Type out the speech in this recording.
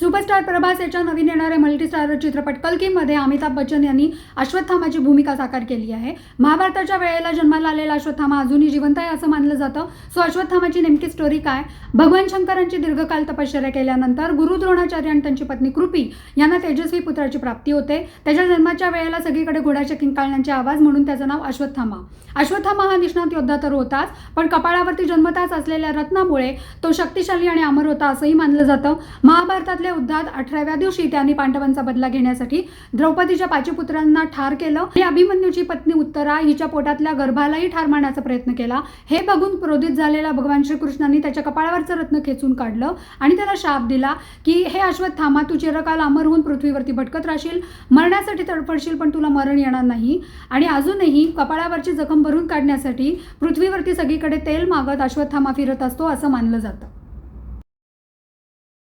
Superstar Prabhas याच्या नवीन येणाऱ्या multistar चित्रपट कलकीमध्ये अमिताभ बच्चन यांनी अश्वत्थामाची भूमिका साकार केली आहे. महाभारताच्या वेळेला जन्माला आलेला अश्वत्थामा अजूनही जिवंत आहे असं मानलं जातं. सो अश्वत्थामाची नेमकी स्टोरी काय? भगवान शंकरांची दीर्घकाल तपश्चर्या केल्यानंतर गुरु द्रोणाचार्य आणि त्यांची पत्नी कृपी यांना तेजस्वी पुत्राची प्राप्ती होते. त्याच्या जन्माच्या वेळेला सगळीकडे घोड्याच्या किंकाळण्याचे आवाज म्हणून त्याचं नाव अश्वत्थामा. अश्वत्थामा हा निष्णात योद्धा तर होताच पण कपाळावरती जन्मताच असलेल्या रत्नामुळे तो शक्तिशाली आणि अमर होता असंही मानलं जातं. महाभारतात महाभारतातल्या युद्धात अठराव्या दिवशी त्यांनी पांडवांचा बदला घेण्यासाठी द्रौपदीच्या पाचपुत्रांना ठार केलं. आणि अभिमन्यूची पत्नी उत्तरा हिच्या पोटातल्या गर्भालाही ठार मारण्याचा प्रयत्न केला. हे बघून क्रोधित झालेला भगवान श्रीकृष्णांनी त्याच्या कपाळावरचं रत्न खेचून काढलं आणि त्याला शाप दिला की हे अश्वत्थामा तू चिरकाल अमर होऊन पृथ्वीवरती भटकत राहशील. मरण्यासाठी तडफडशील पण तुला मरण येणार नाही. आणि अजूनही कपाळावरची जखम भरून काढण्यासाठी पृथ्वीवरती सगळीकडे तेल मागत अश्वत्थामा फिरत असतो असं मानलं जातं.